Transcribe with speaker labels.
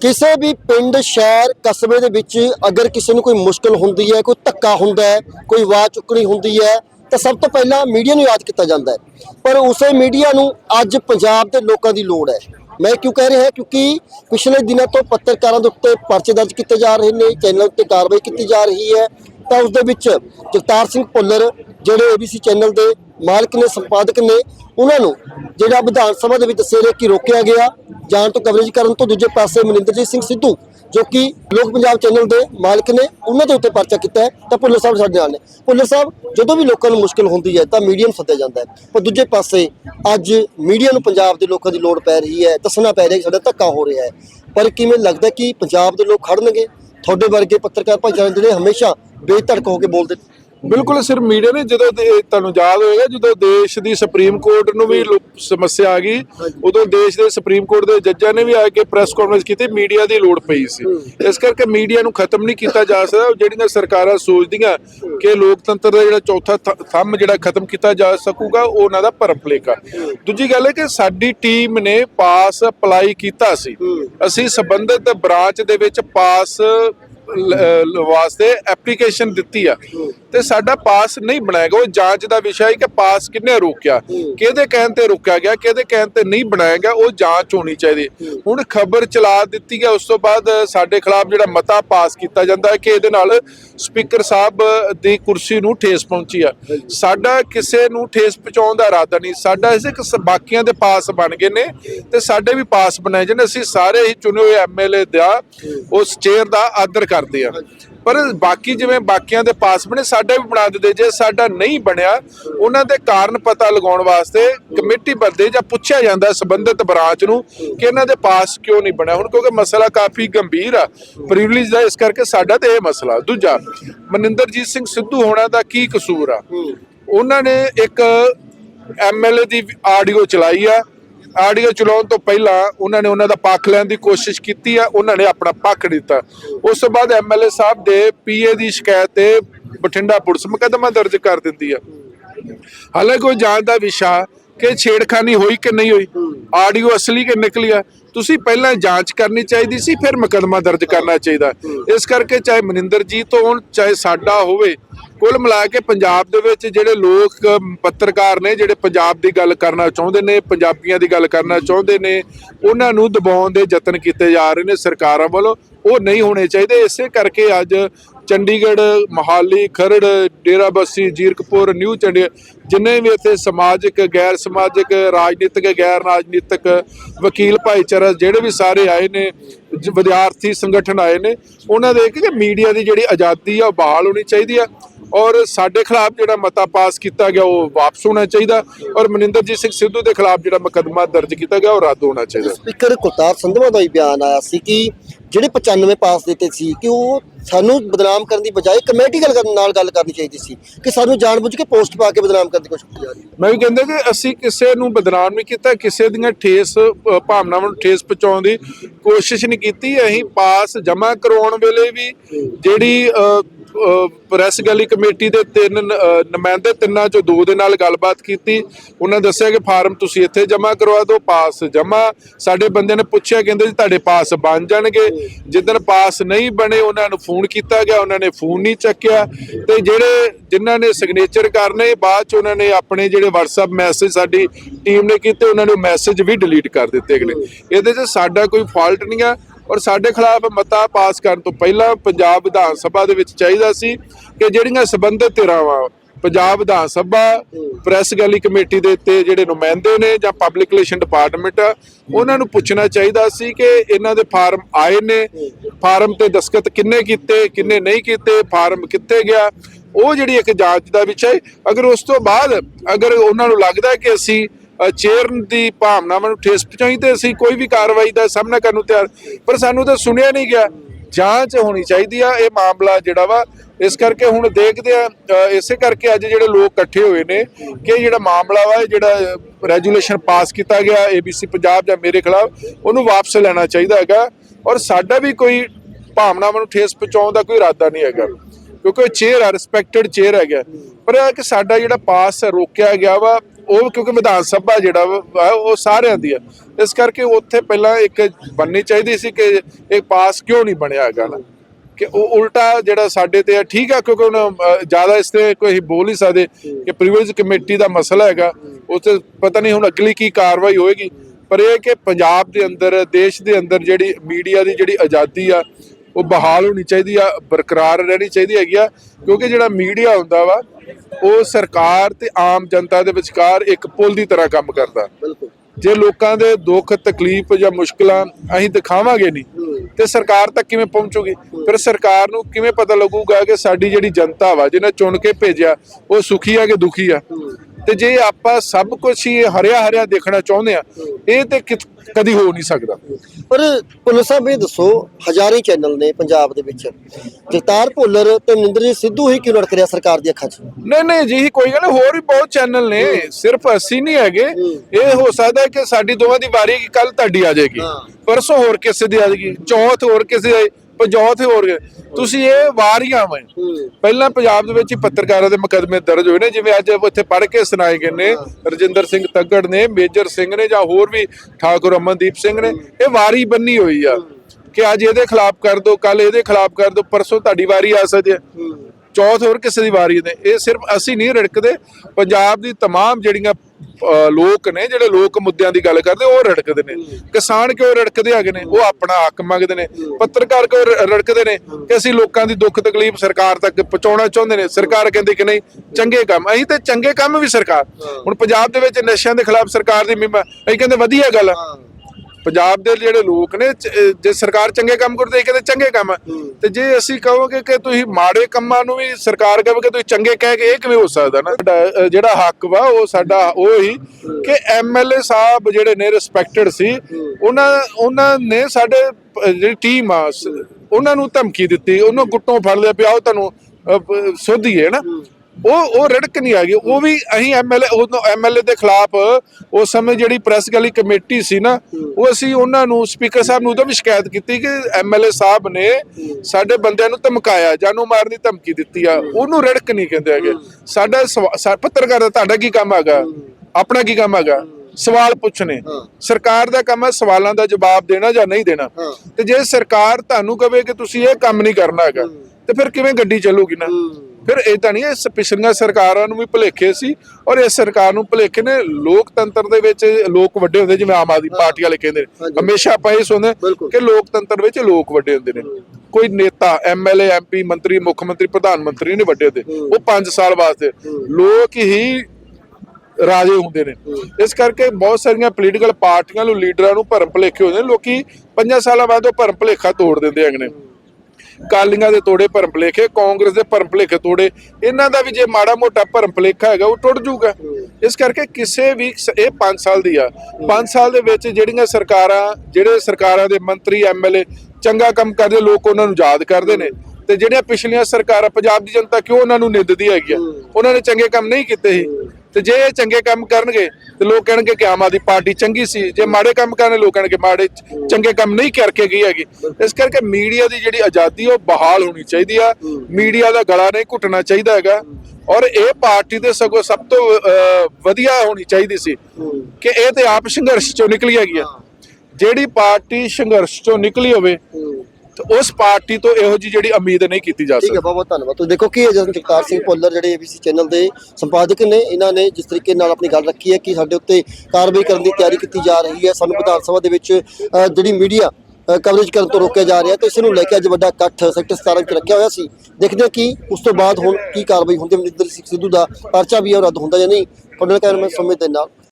Speaker 1: ਕਿਸੇ ਵੀ ਪਿੰਡ, ਸ਼ਹਿਰ, ਕਸਬੇ ਦੇ ਵਿੱਚ ਅਗਰ ਕਿਸੇ ਨੂੰ ਕੋਈ ਮੁਸ਼ਕਲ ਹੁੰਦੀ ਹੈ, ਕੋਈ ਧੱਕਾ ਹੁੰਦਾ ਹੈ, ਕੋਈ ਆਵਾਜ਼ ਚੁੱਕਣੀ ਹੁੰਦੀ ਹੈ, ਤਾਂ ਸਭ ਤੋਂ ਪਹਿਲਾਂ ਮੀਡੀਆ ਨੂੰ ਯਾਦ ਕੀਤਾ ਜਾਂਦਾ ਹੈ। ਪਰ ਉਸੇ ਮੀਡੀਆ ਨੂੰ ਅੱਜ ਪੰਜਾਬ ਦੇ ਲੋਕਾਂ ਦੀ ਲੋੜ ਹੈ। ਮੈਂ ਕਿਉਂ ਕਹਿ ਰਿਹਾ, ਕਿਉਂਕਿ ਪਿਛਲੇ ਦਿਨਾਂ ਤੋਂ ਪੱਤਰਕਾਰਾਂ ਦੇ ਉੱਤੇ ਪਰਚੇ ਦਰਜ ਕੀਤੇ ਜਾ ਰਹੇ ਨੇ, ਚੈਨਲ ਉੱਤੇ ਕਾਰਵਾਈ ਕੀਤੀ ਜਾ ਰਹੀ ਹੈ। ਤਾਂ ਉਸ ਦੇ ਵਿੱਚ ਜਗਤਾਰ ਸਿੰਘ ਭੁੱਲਰ, ਜਿਹੜੇ ABC ਚੈਨਲ ਦੇ ਮਾਲਕ ਨੇ, ਸੰਪਾਦਕ ਨੇ ਉਹਨਾਂ ਨੂੰ ਜਿਹੜਾ ਵਿਧਾਨ ਸਭਾ ਦੇ ਵਿੱਚ ਦੱਸੇ ਰਿਹਾ ਕਿ ਰੋਕਿਆ ਗਿਆ, ਜਾਣ ਤੋਂ ਕਵਰੇਜ ਕਰਨ ਤੋਂ ਦੂਜੇ ਪਾਸੇ ਮਨਿੰਦਰਜੀਤ ਸਿੰਘ ਸਿੱਧੂ, ਜੋ ਕਿ ਲੋਕ ਪੰਜਾਬ ਚੈਨਲ ਦੇ ਮਾਲਕ ਨੇ, ਉਹਨਾਂ ਦੇ ਉੱਤੇ ਪਰਚਾ ਕੀਤਾ ਹੈ, ਤਾਂ ਭੁੱਲਰ ਸਾਹਿਬ ਸਾਡੇ ਨਾਲ ਨੇ। ਭੁੱਲਰ ਸਾਹਿਬ, ਜਦੋਂ ਵੀ ਲੋਕਾਂ ਨੂੰ ਮੁਸ਼ਕਲ ਹੁੰਦੀ ਹੈ, ਤਾਂ ਮੀਡੀਆ ਨੂੰ ਸੱਦਿਆ ਜਾਂਦਾ ਹੈ। ਪਰ ਦੂਜੇ ਪਾਸੇ, ਅੱਜ ਮੀਡੀਆ ਨੂੰ ਪੰਜਾਬ ਦੇ ਲੋਕਾਂ ਦੀ ਲੋੜ ਪੈ ਰਹੀ ਹੈ, ਦੱਸਣਾ ਪੈ ਰਿਹਾ ਕਿ ਸਾਡਾ ਧੱਕਾ ਹੋ ਰਿਹਾ ਹੈ। ਪਰ ਕਿਵੇਂ ਲੱਗਦਾ ਕਿ ਪੰਜਾਬ ਦੇ ਲੋਕ ਖੜਨਗੇ? ਤੁਹਾਡੇ ਵਰਗੇ ਪੱਤਰਕਾਰ ਭਾਈਚਾਰੇ ਜਿਹੜੇ ਹਮੇਸ਼ਾ ਬੇਧੜਕ ਹੋ ਕੇ ਬੋਲਦੇ
Speaker 2: ਬਿਲਕੁਲ ਸਿਰ ਮੀਡੀਆ ਨੇ ਜਦੋਂ ਤੁਹਾਨੂੰ ਯਾਦ ਹੋਏਗਾ ਜਦੋਂ ਦੇਸ਼ ਦੀ ਸੁਪਰੀਮ ਕੋਰਟ ਨੂੰ ਵੀ ਸਮੱਸਿਆ ਆ ਗਈ ਉਦੋਂ ਦੇਸ਼ ਦੇ ਸੁਪਰੀਮ ਕੋਰਟ ਦੇ ਜੱਜਾਂ ਨੇ ਵੀ ਆ ਕੇ ਪ੍ਰੈਸ ਕਾਨਫਰੰਸ ਕੀਤੀ ਮੀਡੀਆ ਦੀ ਲੋੜ ਪਈ ਸੀ। ਇਸ ਕਰਕੇ ਮੀਡੀਆ ਨੂੰ ਖਤਮ ਨਹੀਂ ਕੀਤਾ ਜਾ ਸਕਦਾ ਜਿਹੜੀਆਂ ਸਰਕਾਰਾਂ ਸੋਚਦੀਆਂ ਕਿ ਲੋਕਤੰਤਰ ਦਾ ਜਿਹੜਾ ਚੌਥਾ ਥੰਮ ਜਿਹੜਾ ਖਤਮ ਕੀਤਾ ਜਾ ਸਕੂਗਾ ਉਹ ਉਹਨਾਂ ਦਾ ਭਰਮ ਭੁਲੇਖਾ ਦੂਜੀ ਗੱਲ ਹੈ ਕਿ ਸਾਡੀ ਟੀਮ ਨੇ ਪਾਸ ਅਪਲਾਈ ਕੀਤਾ ਸੀ। ਅਸੀਂ ਸੰਬੰਧਿਤ ਬ੍ਰਾਂਚ ਦੇ ਵਿੱਚ ਪਾਸ ਵਾਸਤੇ ਐਪਲੀਕੇਸ਼ਨ ਦਿੱਤੀ ਆ। ਤੇ ਸਾਡਾ ਪਾਸ ਨਹੀਂ ਬਣਾਏਗਾ ਉਹ ਜਾਂਚ ਦਾ ਵਿਸ਼ਾ ਹੈ ਕਿ ਪਾਸ ਕਿੰਨੇ ਰੋਕਿਆ। ਕਿਹਦੇ ਕਹਿਣ ਤੇ ਰੋਕਿਆ ਗਿਆ, ਕਿਹਦੇ ਕਹਿਣ ਤੇ ਨਹੀਂ ਬਣਾਇਆ ਗਿਆ, ਉਹ ਜਾਂਚ ਹੋਣੀ ਚਾਹੀਦੀ। ਹੁਣ ਖਬਰ ਚਲਾ ਦਿੱਤੀ ਹੈ ਉਸ ਤੋਂ ਬਾਅਦ ਸਾਡੇ ਖਿਲਾਫ ਜਿਹੜਾ ਮਤਾ ਪਾਸ ਕੀਤਾ ਜਾਂਦਾ ਹੈ ਕਿ ਇਹਦੇ ਨਾਲ ਸਪੀਕਰ ਸਾਹਿਬ ਦੀ ਕੁਰਸੀ ਨੂੰ ਠੇਸ ਪਹੁੰਚੀ ਆ। ਸਾਡਾ ਕਿਸੇ ਨੂੰ ਠੇਸ ਪਹੁੰਚਾਉਣ ਦਾ ਇਰਾਦਾ ਨਹੀਂ। ਸਾਡਾ ਇਸੇ ਕਿ ਬਾਕੀਆਂ ਦੇ ਪਾਸ ਬਣ ਗਏ ਨੇ ਤੇ ਸਾਡੇ ਵੀ ਪਾਸ ਬਣਾਏ ਜਾਣ ਅਸੀਂ ਸਾਰੇ ਹੀ ਚੁਣੇ ਹੋਏ ਐਮਐਲਏ ਦਾ, ਉਸ ਚੇਅਰ ਦਾ ਆਦਰ ਕਰਦੇ ਆ। ਪਰ ਬਾਕੀ ਜਿਵੇਂ ਬਾਕੀਆਂ ਦੇ ਪਾਸ ਬਣੇ ਸਾਡਾ ਵੀ ਬਣਾ ਦਿੰਦੇ। ਜੇ ਸਾਡਾ ਨਹੀਂ ਬਣਿਆ ਉਹਨਾਂ ਦੇ ਕਾਰਨ ਪਤਾ ਲਗਾਉਣ ਵਾਸਤੇ ਕਮੇਟੀ ਬਣਦੇ ਜਾਂ ਪੁੱਛਿਆ ਜਾਂਦਾ ਸੰਬੰਧਿਤ ਬ੍ਰਾਂਚ ਨੂੰ ਕਿ ਇਹਨਾਂ ਦੇ ਪਾਸ ਕਿਉਂ ਨਹੀਂ ਬਣਿਆ। ਹੁਣ ਕਿਉਂਕਿ ਮਸਲਾ ਕਾਫੀ ਗੰਭੀਰ ਆ ਪ੍ਰਿਵਿਲੇਜ ਦਾ ਇਸ ਕਰਕੇ ਸਾਡਾ ਤੇ ਇਹ ਮਸਲਾ। ਦੂਜਾ ਮਨਿੰਦਰਜੀਤ ਸਿੰਘ ਸਿੱਧੂ ਹੋਣਾ ਦਾ ਕੀ ਕਸੂਰ ਆ? ਉਹਨਾਂ ਨੇ ਇੱਕ ਐਮਐਲਏ ਦੀ ਆਡੀਓ ਚਲਾਈ ਆ ਆਡੀਓ ਚਲਾਉਣ ਤੋਂ ਪਹਿਲਾਂ ਉਹਨਾਂ ਨੇ ਉਹਨਾਂ ਦਾ ਪੱਖ ਲੈਣ ਦੀ ਕੋਸ਼ਿਸ਼ ਕੀਤੀ ਆ, ਉਹਨਾਂ ਨੇ ਆਪਣਾ ਪੱਖ ਦਿੱਤਾ। ਉਸ ਤੋਂ ਬਾਅਦ ਐਮਐਲਏ ਸਾਹਿਬ ਦੇ ਪੀਏ ਦੀ ਸ਼ਿਕਾਇਤ ਤੇ ਬਠਿੰਡਾ ਪੁਲਿਸ ਮੁਕੱਦਮਾ ਦਰਜ ਕਰ ਦਿੰਦੀ ਆ। ਹਾਲਾਂਕਿ ਕੋਈ ਜਾਂਚ ਦਾ ਵਿਸ਼ਾ ਕਿ ਛੇੜਖਾਨੀ ਹੋਈ ਕਿ ਨਹੀਂ ਹੋਈ ਆਡੀਓ ਅਸਲੀ ਕਿ ਨਿਕਲੀ ਆ, ਤੁਸੀਂ ਪਹਿਲਾਂ ਜਾਂਚ ਕਰਨੀ ਚਾਹੀਦੀ ਸੀ, ਫਿਰ ਮੁਕੱਦਮਾ ਦਰਜ ਕਰਨਾ ਚਾਹੀਦਾ। ਇਸ ਕਰਕੇ ਚਾਹੇ ਮਨਿੰਦਰ ਮਨਿੰਦਰਜੀਤ ਹੋਣ, ਚਾਹੇ ਸਾਡਾ ਹੋਵੇ ਕੁੱਲ ਮਿਲਾ ਕੇ ਪੰਜਾਬ ਦੇ ਵਿੱਚ ਜਿਹੜੇ ਲੋਕ ਪੱਤਰਕਾਰ ਨੇ ਜਿਹੜੇ ਪੰਜਾਬ ਦੀ ਗੱਲ ਕਰਨਾ ਚਾਹੁੰਦੇ ਨੇ, ਪੰਜਾਬੀਆਂ ਦੀ ਗੱਲ ਕਰਨਾ ਚਾਹੁੰਦੇ ਨੇ, ਉਹਨਾਂ ਨੂੰ ਦਬਾਉਣ ਦੇ ਯਤਨ ਕੀਤੇ ਜਾ ਰਹੇ ਨੇ ਸਰਕਾਰਾਂ ਵੱਲੋਂ। ਉਹ ਨਹੀਂ ਹੋਣੇ ਚਾਹੀਦੇ। ਇਸੇ ਕਰਕੇ ਅੱਜ ਚੰਡੀਗੜ੍ਹ, ਮੋਹਾਲੀ, ਖਰੜ ਡੇਰਾਬੱਸੀ ਜੀਰਕਪੁਰ, ਨਿਊ ਚੰਡੀਗੜ੍ਹ, ਜਿੰਨੇ ਵੀ ਇੱਥੇ ਸਮਾਜਿਕ, ਗੈਰ ਸਮਾਜਿਕ, ਰਾਜਨੀਤਿਕ, ਗੈਰ ਰਾਜਨੀਤਿਕ ਵਕੀਲ ਭਾਈਚਾਰਾ, ਜਿਹੜੇ ਵੀ ਸਾਰੇ ਆਏ ਨੇ, ਵਿਦਿਆਰਥੀ ਸੰਗਠਨ ਆਏ ਨੇ, ਉਹਨਾਂ ਦੇ ਕਿ ਮੀਡੀਆ ਦੀ ਜਿਹੜੀ ਆਜ਼ਾਦੀ ਆ, ਉਹ ਬਹਾਲ ਹੋਣੀ ਚਾਹੀਦੀ ਆ। ਔਰ ਸਾਡੇ ਖਿਲਾਫ ਜਿਹੜਾ ਮਤਾ ਪਾਸ ਕੀਤਾ ਗਿਆ ਉਹ ਵਾਪਸ ਹੋਣਾ ਚਾਹੀਦਾ ਔਰ ਮਨਿੰਦਰਜੀਤ ਸਿੰਘ ਸਿੱਧੂ ਦੇ ਖਿਲਾਫ ਜਿਹੜਾ ਮੁਕੱਦਮਾ ਦਰਜ ਕੀਤਾ ਗਿਆ ਉਹ ਰੱਦ ਹੋਣਾ ਚਾਹੀਦਾ।
Speaker 1: ਸਪੀਕਰ ਕੁਲਤਾਰ ਸੰਧਵਾ ਦਾ ਹੀ ਬਿਆਨ ਆਇਆ ਸੀ ਕਿ ਜਿਹੜੇ 95 ਪਾਸ ਦਿੱਤੇ ਸੀ ਕਿ ਉਹ ਸਾਨੂੰ ਬਦਨਾਮ ਕਰਨ ਦੀ ਬਜਾਏ ਕਮੇਟੀ ਗੱਲ ਕਰਨ ਨਾਲ ਗੱਲ ਕਰਨੀ ਚਾਹੀਦੀ ਸੀ ਕਿ ਸਾਨੂੰ ਜਾਣਬੁੱਝ ਕੇ ਪੋਸਟ ਪਾ ਕੇ ਬਦਨਾਮ ਕਰਨ ਦੀ ਕੋਸ਼ਿਸ਼ ਕੀਤੀ ਜਾ ਰਹੀ ਹੈ।
Speaker 2: ਮੈਂ ਵੀ ਕਹਿੰਦਾ ਕਿ ਅਸੀਂ ਕਿਸੇ ਨੂੰ ਬਦਨਾਮ ਨਹੀਂ ਕੀਤਾ ਕਿਸੇ ਦੀਆਂ ਠੇਸ ਭਾਵਨਾਵਾਂ ਨੂੰ ਠੇਸ ਪਹੁੰਚਾਉਣ ਦੀ ਕੋਸ਼ਿਸ਼ ਨਹੀਂ ਕੀਤੀ। ਅਸੀਂ ਪਾਸ ਜਮ੍ਹਾਂ ਕਰਵਾਉਣ ਵੇਲੇ ਵੀ ਜਿਹੜੀ ਪ੍ਰੈਸ ਗੈਲੀ ਕਮੇਟੀ ਦੇ ਤਿੰਨ ਨੁਮਾਇੰਦੇ ਤਿੰਨਾਂ ਚੋਂ ਦੋ ਦੇ ਨਾਲ ਗੱਲਬਾਤ ਕੀਤੀ। ਉਹਨਾਂ ਦੱਸਿਆ ਕਿ ਫਾਰਮ ਤੁਸੀਂ ਇੱਥੇ ਜਮ੍ਹਾਂ ਕਰਵਾ ਦਿਓ, ਪਾਸ ਜਮ੍ਹਾਂ। ਸਾਡੇ ਬੰਦੇ ਨੇ ਪੁੱਛਿਆ, ਕਹਿੰਦੇ ਜੀ ਤੁਹਾਡੇ ਪਾਸ ਬਣ ਜਾਣਗੇ। ਜਿੱਦਣ ਪਾਸ ਨਹੀਂ ਬਣੇ, ਉਹਨਾਂ ਨੂੰ ਫੋਨ ਕੀਤਾ ਗਿਆ, ਉਹਨਾਂ ਨੇ ਫੋਨ ਨਹੀਂ ਚੱਕਿਆ। ਤੇ ਜਿਹੜੇ, ਜਿਨ੍ਹਾਂ ਨੇ ਸਿਗਨੇਚਰ ਕਰਨੇ, ਬਾਅਦ ਚ ਉਹਨਾਂ ਨੇ ਆਪਣੇ ਜਿਹੜੇ WhatsApp ਮੈਸੇਜ ਸਾਡੀ ਟੀਮ ਨੇ ਕੀਤੇ, ਉਹਨਾਂ ਨੇ ਮੈਸੇਜ ਵੀ ਡਿਲੀਟ ਕਰ ਦਿੱਤੇ ਅਗਲੇ ਇਹਦੇ 'ਚ ਸਾਡਾ ਕੋਈ ਫਾਲਟ ਨਹੀਂ ਆ। ਔਰ ਸਾਡੇ ਖਿਲਾਫ ਮਤਾ ਪਾਸ ਕਰਨ ਤੋਂ ਪਹਿਲਾਂ ਪੰਜਾਬ ਵਿਧਾਨ ਸਭਾ ਦੇ ਵਿੱਚ ਚਾਹੀਦਾ ਸੀ ਕਿ ਜਿਹੜੀਆਂ ਸਬੰਧਤ ਧਿਰਾਂ ਵਾ, Punjab Vidhan Sabha, press gallery committee ਦੇ ਉੱਤੇ ਜਿਹੜੇ ਨੁਮਾਇੰਦੇ ਨੇ ਜਾਂ ਪਬਲਿਕ ਰਿਲੇਸ਼ਨ ਡਿਪਾਰਟਮੈਂਟ ਉਹਨਾਂ ਨੂੰ ਪੁੱਛਣਾ ਚਾਹੀਦਾ ਸੀ ਕਿ ਇਹਨਾਂ ਦੇ ਫਾਰਮ ਆਏ ਨੇ, ਫਾਰਮ ਤੇ ਦਸਖਤ ਕਿੰਨੇ ਕੀਤੇ, ਕਿੰਨੇ ਨਹੀਂ ਕੀਤੇ, ਫਾਰਮ ਕਿੱਥੇ ਗਿਆ, ਉਹ ਜਿਹੜੀ ਇੱਕ ਜਾਂਚ ਦਾ ਵਿਸ਼ਾ ਹੈ। ਅਗਰ ਉਸ ਤੋਂ ਬਾਅਦ ਅਗਰ ਉਹਨਾਂ ਨੂੰ ਲੱਗਦਾ ਕਿ ਅਸੀਂ ਅ, ਚੇਅਰ ਦੀ ਭਾਵਨਾਵਾਂ ਨੂੰ ਠੇਸ ਪਹੁੰਚਾਈ ਤੇ ਅਸੀਂ ਕੋਈ ਵੀ ਕਾਰਵਾਈ ਦਾ ਸਾਹਮਣਾ ਕਰਨ ਨੂੰ ਤਿਆਰ ਪਰ ਸਾਨੂੰ ਤਾਂ ਸੁਣਿਆ ਨਹੀਂ ਗਿਆ। ਜਾਂਚ ਹੋਣੀ ਚਾਹੀਦੀ ਆ ਇਹ ਮਾਮਲਾ ਜਿਹੜਾ ਵਾ ਇਸ ਕਰਕੇ ਹੁਣ ਦੇਖਦੇ ਆ ਇਸੇ ਕਰਕੇ ਅੱਜ ਜਿਹੜੇ ਲੋਕ ਇਕੱਠੇ ਹੋਏ ਨੇ ਕਿ ਜਿਹੜਾ ਮਾਮਲਾ ਵਾ ਜਿਹੜਾ ਰੈਜੂਲੇਸ਼ਨ ਪਾਸ ਕੀਤਾ ਗਿਆ ABC ਪੰਜਾਬ ਜਾਂ ਮੇਰੇ ਖਿਲਾਫ ਉਹਨੂੰ ਵਾਪਸ ਲੈਣਾ ਚਾਹੀਦਾ ਹੈਗਾ। ਔਰ ਸਾਡਾ ਵੀ ਕੋਈ ਭਾਵਨਾਵਾਂ ਨੂੰ ਠੇਸ ਪਹੁੰਚਾਉਣ ਦਾ ਕੋਈ ਇਰਾਦਾ ਨਹੀਂ ਹੈਗਾ। ਕਿਉਂਕਿ ਉਹ ਚੇਅਰ ਆ ਰਿਸਪੈਕਟਡ ਚੇਅਰ ਹੈਗਾ ਪਰ ਇਹ ਹੈ ਕਿ ਸਾਡਾ ਜਿਹੜਾ ਪਾਸ ਹੈ, ਰੋਕਿਆ ਗਿਆ ਵਾ, ਉਹ ਕਿਉਂਕਿ ਵਿਧਾਨ ਸਭਾ ਜਿਹੜਾ ਵਾ ਉਹ ਸਾਰਿਆਂ ਦੀ ਆ। ਇਸ ਕਰਕੇ ਉੱਥੇ ਪਹਿਲਾਂ ਇੱਕ ਬਣਨੀ ਚਾਹੀਦੀ ਸੀ ਕਿ ਇਹ ਪਾਸ ਕਿਉਂ ਨਹੀਂ ਬਣਿਆ ਹੈਗਾ ਨਾ। ਕਿ ਉਹ ਉਲਟਾ ਜਿਹੜਾ ਸਾਡੇ ਤੇ ਆ, ਠੀਕ ਆ, ਕਿਉਂਕਿ ਹੁਣ ਜ਼ਿਆਦਾ ਇਸ ਤੇ ਕੋਈ ਬੋਲ ਨਹੀਂ ਸਕਦੇ ਕਿ ਪ੍ਰੀਵਿਲੇਜ ਕਮੇਟੀ ਦਾ ਮਸਲਾ ਹੈਗਾ। ਉਸ ਤੇ ਪਤਾ ਨਹੀਂ ਹੁਣ ਅਗਲੀ ਕੀ ਕਾਰਵਾਈ ਹੋਏਗੀ। ਪਰ ਇਹ ਕਿ ਪੰਜਾਬ ਦੇ ਅੰਦਰ, ਦੇਸ਼ ਦੇ ਅੰਦਰ ਜਿਹੜੀ ਮੀਡੀਆ ਦੀ ਜਿਹੜੀ ਆਜ਼ਾਦੀ ਆ ਉਹ ਬਹਾਲ ਹੋਣੀ ਚਾਹੀਦੀ ਆ ਬਰਕਰਾਰ ਰਹਿਣੀ ਚਾਹੀਦੀ ਹੈਗੀ ਆ ਕਿਉਂਕਿ ਜਿਹੜਾ ਮੀਡੀਆ ਹੁੰਦਾ ਵਾ ਉਹ ਸਰਕਾਰ ਤੇ ਆਮ ਜਨਤਾ ਦੇ ਵਿਚਕਾਰ ਇੱਕ ਪੁਲ ਦੀ ਤਰ੍ਹਾਂ ਕੰਮ ਕਰਦਾ। ਜੇ ਲੋਕਾਂ ਦੇ ਦੁੱਖ ਤਕਲੀਫ ਜਾਂ ਮੁਸ਼ਕਲਾਂ ਅਸੀਂ ਦਿਖਾਵਾਂਗੇ ਨਹੀਂ ਤੇ ਸਰਕਾਰ ਤੱਕ ਕਿਵੇਂ ਪਹੁੰਚੂਗੀ? ਫਿਰ ਸਰਕਾਰ ਨੂੰ ਕਿਵੇਂ ਪਤਾ ਲੱਗੂਗਾ ਕਿ ਸਾਡੀ ਜਿਹੜੀ ਜਨਤਾ ਵਾ ਜਿਹਨੇ ਚੁਣ ਕੇ ਭੇਜਿਆ ਉਹ ਸੁਖੀ ਆ ਕਿ ਦੁਖੀ ਆ? ਤੇ ਜੇ ਆਪਾਂ ਸਭ ਕੁਝ ਹੀ ਹਰਿਆ ਹਰਿਆ ਦੇਖਣਾ ਚਾਹੁੰਦੇ ਆ ਇਹ ਤੇ ਕਦੀ ਹੋ ਨਹੀਂ ਸਕਦਾ।
Speaker 1: ਪਰ ਪੁਲਿਸ ਸਾਹਿਬ ਇਹ ਦੱਸੋ ਹਜ਼ਾਰੇ ਚੈਨਲ ਨੇ ਪੰਜਾਬ ਦੇ ਵਿੱਚ ਜਗਤਾਰ ਭੁੱਲਰ ਤੇ ਨਿੰਦਰਜੀਤ ਸਿੱਧੂ ਹੀ ਕਿਉਂ ਲੜਕ ਰਿਹਾ ਸਰਕਾਰ ਦੀ ਅੱਖਾਂ 'ਚ?
Speaker 2: ਨਹੀਂ ਨਹੀਂ ਜੀ ਕੋਈ ਗੱਲ ਹੋਰ ਵੀ ਬਹੁਤ ਚੈਨਲ ਨੇ ਸਿਰਫ ਅਸੀਂ ਨਹੀਂ ਹੈਗੇ। ਇਹ ਹੋ ਸਕਦਾ ਕਿ ਸਾਡੀ ਦੋਵਾਂ ਦੀ ਵਾਰੀ ਕੱਲ ਤੁਹਾਡੀ ਆ ਜਾਏਗੀ। ਪਰਸੋਂ ਹੋਰ ਕਿਸੇ ਦੀ ਆ ਜਾਏਗੀ ਚੌਥ ਹੋਰ ਕਿਸੇ ਦੀ ਪੰਜੌਥ ਹੋਰ ਤੁਸੀਂ ਇਹ ਵਾਰੀਆਂ ਵਾ ਪਹਿਲਾਂ ਪੰਜਾਬ ਦੇ ਵਿੱਚ ਹੀ ਪੱਤਰਕਾਰਾਂ ਦੇ ਮੁਕੱਦਮੇ ਦਰਜ ਹੋਏ ਨੇ ਜਿਵੇਂ ਅੱਜ ਉੱਥੇ ਪੜ੍ਹ ਕੇ ਸੁਣਾਏ ਗਏ ਨੇ ਰਜਿੰਦਰ ਸਿੰਘ ਤੱਗੜ ਨੇ ਮੇਜਰ ਸਿੰਘ ਨੇ ਜਾਂ ਹੋਰ ਵੀ ਠਾਕੁਰ ਅਮਨਦੀਪ ਸਿੰਘ ਨੇ ਇਹ ਵਾਰੀ ਬੰਨੀ ਹੋਈ ਆ ਕਿ ਅੱਜ ਇਹਦੇ ਖਿਲਾਫ ਕਰ ਦੋ ਕੱਲ ਇਹਦੇ ਖਿਲਾਫ ਕਰ ਦੋ ਪਰਸੋਂ ਤੁਹਾਡੀ ਵਾਰੀ ਆ ਸਕਦੀ ਹੈ ਚੌਥ ਹੋਰ ਕਿਸੇ ਦੀ ਵਾਰੀ ਨੇ ਇਹ ਸਿਰਫ ਅਸੀਂ ਨਹੀਂ ਰੜਕਦੇ ਪੰਜਾਬ ਦੀ तमाम ਜਿਹੜੀਆਂ ਅ, ਲੋਕ ਨੇ ਜਿਹੜੇ ਲੋਕ ਮੁੱਦਿਆਂ ਦੀ ਗੱਲ ਕਰਦੇ ਉਹ ਰੜਕਦੇ ਨੇ। ਕਿਸਾਨ ਕਿਉਂ ਰੜਕਦੇ ਹੈਗੇ ਨੇ? ਉਹ ਆਪਣਾ ਹੱਕ ਮੰਗਦੇ ਨੇ। ਪੱਤਰਕਾਰ ਕਿਉਂ ਰੜਕਦੇ ਨੇ? ਕਿ ਅਸੀਂ ਲੋਕਾਂ ਦੀ ਦੁੱਖ ਤਕਲੀਫ ਸਰਕਾਰ ਤੱਕ ਪਹੁੰਚਾਉਣਾ ਚਾਹੁੰਦੇ ਨੇ। ਸਰਕਾਰ ਕਹਿੰਦੀ ਕਿ ਨਹੀਂ ਚੰਗੇ ਕੰਮ। ਅਸੀਂ ਤੇ ਚੰਗੇ ਕੰਮ ਵੀ ਸਰਕਾਰ। ਹੁਣ ਪੰਜਾਬ ਦੇ ਵਿੱਚ ਨਸ਼ਿਆਂ ਦੇ ਖਿਲਾਫ ਸਰਕਾਰ ਦੀ ਅਸੀਂ ਕਹਿੰਦੇ ਵਧੀਆ ਗੱਲ ਪੰਜਾਬ ਦੇ ਜਿਹੜੇ ਲੋਕ ਨੇ ਜੇ ਸਰਕਾਰ ਚੰਗੇ ਕੰਮ ਕਰਦੀ ਹੈ ਕਹਿੰਦੇ ਚੰਗੇ ਕੰਮ। ਤੇ ਜੇ ਅਸੀਂ ਕਹੋਗੇ ਕਿ ਤੁਸੀਂ ਮਾੜੇ ਕੰਮਾਂ ਨੂੰ ਵੀ ਸਰਕਾਰ ਕਹੇ ਕਿ ਤੁਸੀਂ ਚੰਗੇ ਕਹਿ ਕੇ ਇਹ ਕਿਵੇਂ ਹੋ ਸਕਦਾ ਨਾ? ਜਿਹੜਾ ਹੱਕ ਵਾ ਉਹ ਸਾਡਾ ਉਹ ਹੀ ਕਿ ਐਮਐਲਏ ਸਾਹਿਬ ਜਿਹੜੇ ਨੇ ਰਿਸਪੈਕਟਡ ਸੀ ਉਹਨਾਂ ਉਹਨਾਂ ਨੇ ਸਾਡੇ ਜਿਹੜੀ ਟੀਮ ਆ ਉਹਨਾਂ ਨੂੰ ਧਮਕੀ ਦਿੱਤੀ ਉਹਨੂੰ ਗੁੱਟੋਂ ਫੜ ਲਿਆ ਪਿਆ ਉਹ ਤੁਹਾਨੂੰ ਸੋਧੀਏ ਨਾ। ਉਹ ਉਹ ਰੜਕ ਨਹੀਂ ਆ ਗਈ। ਉਹ ਵੀ ਅਸੀਂ ਐਮਐਲਏ ਉਹ ਐਮਐਲਏ ਦੇ ਖਿਲਾਫ ਉਸ ਸਮੇਂ ਜਿਹੜੀ ਪ੍ਰੈਸ ਗਲੀ ਕਮੇਟੀ ਸੀ ਨਾ ਉਹ ਅਸੀਂ ਉਹਨਾਂ ਨੂੰ ਸਪੀਕਰ ਸਾਹਿਬ ਨੂੰ ਉਦੋਂ ਵੀ ਸ਼ਿਕਾਇਤ ਕੀਤੀ ਕਿ ਐਮਐਲਏ ਸਾਹਿਬ ਨੇ ਸਾਡੇ ਬੰਦਿਆਂ ਨੂੰ ਧਮਕਾਇਆ ਜਾਨੋਂ ਮਾਰਨ ਦੀ ਧਮਕੀ ਦਿੱਤੀ ਆ। ਉਹਨੂੰ ਰੜਕ ਨਹੀਂ ਕਹਿੰਦੇ ਹੈਗੇ। ਸਾਡਾ ਪੱਤਰਕਾਰ ਦਾ ਤੁਹਾਡਾ ਕੀ ਕੰਮ ਹੈਗਾ? ਆਪਣਾ ਕੀ ਕੰਮ ਹੈਗਾ? ਸਵਾਲ ਪੁੱਛਣੇ। ਸਰਕਾਰ ਦਾ ਕੰਮ ਹੈ ਸਵਾਲਾਂ ਦਾ ਜਵਾਬ ਦੇਣਾ ਜਾਂ ਨਹੀਂ ਦੇਣਾ। ਤੇ ਜੇ ਸਰਕਾਰ ਤੁਹਾਨੂੰ ਕਵੇ ਕਿ ਤੁਸੀਂ ਇਹ ਕੰਮ ਨਹੀਂ ਕਰਨਾ ਹੈਗਾ ਤੇ ਫਿਰ ਕਿਵੇਂ ਗੱਡੀ ਚੱਲੂਗੀ ਨਾ? ਫਿਰ ਇਹ ਤਾਂ ਨਹੀਂ ਇਸ ਪਿਛਲੀਆਂ ਸਰਕਾਰਾਂ ਨੂੰ ਵੀ ਭੁਲੇਖੇ ਸੀ ਔਰ ਇਸ ਸਰਕਾਰ ਨੂੰ ਭੁਲੇਖੇ ਨੇ ਲੋਕਤੰਤਰ ਦੇ ਵਿੱਚ ਲੋਕ ਵੱਡੇ ਹੁੰਦੇ ਜਿਵੇਂ ਆਮ ਆਦਮੀ ਪਾਰਟੀ ਵਾਲੇ ਕਹਿੰਦੇ ਨੇ। ਹਮੇਸ਼ਾ ਆਪਾਂ ਇਹ ਸੁਣਦੇ। ਕਿ ਲੋਕਤੰਤਰ ਵਿੱਚ ਲੋਕ ਵੱਡੇ ਹੁੰਦੇ ਨੇ। ਕੋਈ ਨੇਤਾ ਐਮਐਲਏ ਐਮਪੀ ਮੰਤਰੀ ਮੁੱਖ ਮੰਤਰੀ ਪ੍ਰਧਾਨ ਮੰਤਰੀ ਨਹੀਂ ਵੱਡੇ ਹੁੰਦੇ। ਉਹ 5 ਸਾਲ ਵਾਸਤੇ। ਲੋਕ ਹੀ ਰਾਜੇ ਹੁੰਦੇ ਨੇ। ਇਸ ਕਰਕੇ ਬਹੁਤ ਸਾਰੀਆਂ ਪੋਲੀਟੀਕਲ ਪਾਰਟੀਆਂ ਨੂੰ ਲੀਡਰਾਂ ਨੂੰ ਭਰਮ ਭੁਲੇਖੇ ਹੁੰਦੇ ਨੇ। ਲੋਕੀ 5 ਸਾਲਾਂ ਬਾਅਦ ਉਹ ਭਰਮ ਭੁਲੇਖਾ ਤੋੜ ਦਿੰਦੇ ਹੈਗੇ ਨੇ। ਕਾਲੀਆਂ ਦੇ ਤੋੜੇ ਭਰਮ ਭੁਲੇਖੇ ਕਾਂਗਰਸ ਦੇ ਭਰਮ ਭੁਲੇਖੇ ਤੋੜੇ, ਇਹਨਾਂ ਦਾ ਵੀ ਜੇ ਮਾੜਾ ਮੋਟਾ ਭਰਮ ਭੁਲੇਖਾ ਹੈਗਾ, ਉਹ ਟੁੱਟ ਜਾਊਗਾ ਇਸ ਕਰਕੇ ਕਿਸੇ ਵੀ ਇਹ 5 ਸਾਲ ਦੀ ਆ। 5 ਸਾਲ ਦੇ ਵਿੱਚ ਜਿਹੜੀਆਂ ਸਰਕਾਰਾਂ, ਜਿਹੜੇ ਸਰਕਾਰਾਂ ਦੇ ਮੰਤਰੀ ਐਮਐਲਏ ਚੰਗਾ ਕੰਮ ਕਰਦੇ, ਲੋਕ ਉਹਨਾਂ ਨੂੰ ਯਾਦ ਕਰਦੇ ਨੇ। ਤੇ ਜਿਹੜੀਆਂ ਪਿਛਲੀਆਂ ਸਰਕਾਰਾਂ, ਪੰਜਾਬ ਦੀ ਜਨਤਾ ਕਿਉਂ ਉਹਨਾਂ ਨੂੰ ਨਿੰਦਦੀ ਹੈਗੀ ਆ? ਉਹਨਾਂ ਨੇ ਚੰਗੇ ਕੰਮ ਨਹੀਂ ਕੀਤੇ ਸੀ। ਤੇ ਜੇ ਇਹ ਚੰਗੇ ਕੰਮ ਕਰਨਗੇ ਤੇ ਲੋਕ ਕਹਿਣਗੇ ਕਿ ਆਮ ਆਦਮੀ ਪਾਰਟੀ ਚੰਗੀ ਸੀ। ਜੇ ਮਾੜੇ ਕੰਮ ਕਰਨੇ ਲੋਕ ਕਹਿਣਗੇ ਮਾੜੇ ਚੰਗੇ ਕੰਮ ਨਹੀਂ ਕਰਕੇ ਗਈ ਹੈਗੀ। ਇਸ ਕਰਕੇ ਮੀਡੀਆ ਦੀ ਜਿਹੜੀ ਆਜ਼ਾਦੀ ਉਹ ਬਹਾਲ ਹੋਣੀ ਚਾਹੀਦੀ ਆ। ਮੀਡੀਆ ਦਾ ਗਲਾ ਨਹੀਂ ਘੁੱਟਣਾ ਚਾਹੀਦਾ ਹੈਗਾ। ਔਰ ਇਹ ਪਾਰਟੀ ਦੇ ਸਗੋਂ ਸਭ ਤੋਂ ਵਧੀਆ ਹੋਣੀ ਚਾਹੀਦੀ ਸੀ ਕਿ ਇਹ ਤੇ ਆਪ ਸੰਘਰਸ਼ ਚੋਂ ਨਿਕਲੀ ਹੈਗੀ ਆ। ਜਿਹੜੀ ਪਾਰਟੀ ਸੰਘਰਸ਼ ਚੋਂ ਨਿਕਲੀ ਹੋਵੇ ਤੇ ਉਸ ਪਾਰਟੀ ਤੋਂ ਇਹੋ ਜੀ ਜਿਹੜੀ ਉਮੀਦ ਨਹੀਂ ਕੀਤੀ ਜਾ
Speaker 1: ਠੀਕ
Speaker 2: ਸਕਦੀ
Speaker 1: ਹੈ ਬਹੁਤ ਬਹੁਤ ਧੰਨਵਾਦ। ਤੁਸੀਂ ਦੇਖੋ ਕਿ ਜਸਨ ਜਗਤਾਰ ਸਿੰਘ ਭੁੱਲਰ ਜਿਹੜੇ ਏਬੀਸੀ ਚੈਨਲ ਦੇ ਸੰਪਾਦਕ ਨੇ ਇਹਨਾਂ ਨੇ ਜਿਸ ਤਰੀਕੇ ਨਾਲ ਆਪਣੀ ਗੱਲ ਰੱਖੀ ਹੈ ਕਿ ਸਾਡੇ ਉੱਤੇ ਕਾਰਵਾਈ ਕਰਨ ਦੀ ਤਿਆਰੀ ਕੀਤੀ ਜਾ ਰਹੀ ਹੈ। ਸਾਨੂੰ ਵਿਧਾਨ ਸਭਾ ਦੇ ਵਿੱਚ ਅ, ਜਿਹੜੀ ਮੀਡੀਆ ਕਵਰੇਜ ਕਰਨ ਤੋਂ ਰੋਕਿਆ ਜਾ ਰਿਹਾ ਤੇ ਇਸ ਨੂੰ ਲੈ ਕੇ ਅੱਜ ਵੱਡਾ ਇਕੱਠ ਸੈਕਟਰ 17 ਵਿੱਚ ਰੱਖਿਆ ਹੋਇਆ ਸੀ। ਦੇਖਦੇ ਹਾਂ ਕਿ ਉਸ ਤੋਂ ਬਾਅਦ ਹੁਣ ਕੀ ਕਾਰਵਾਈ ਹੁੰਦੀ ਹੈ। ਮਨਿੰਦਰ ਸਿੰਘ ਸਿੱਧੂ ਦਾ ਪਰਚਾ ਵੀ ਹੈ ਉਹ ਰੱਦ ਹੁੰਦਾ ਜਾਂ ਨਹੀਂ ਤੁਹਾਡੇ ਨਾਲ ਕਹਿਣ ਮੈਂ ਸਮੇਂ ਦੇ ਨਾਲ।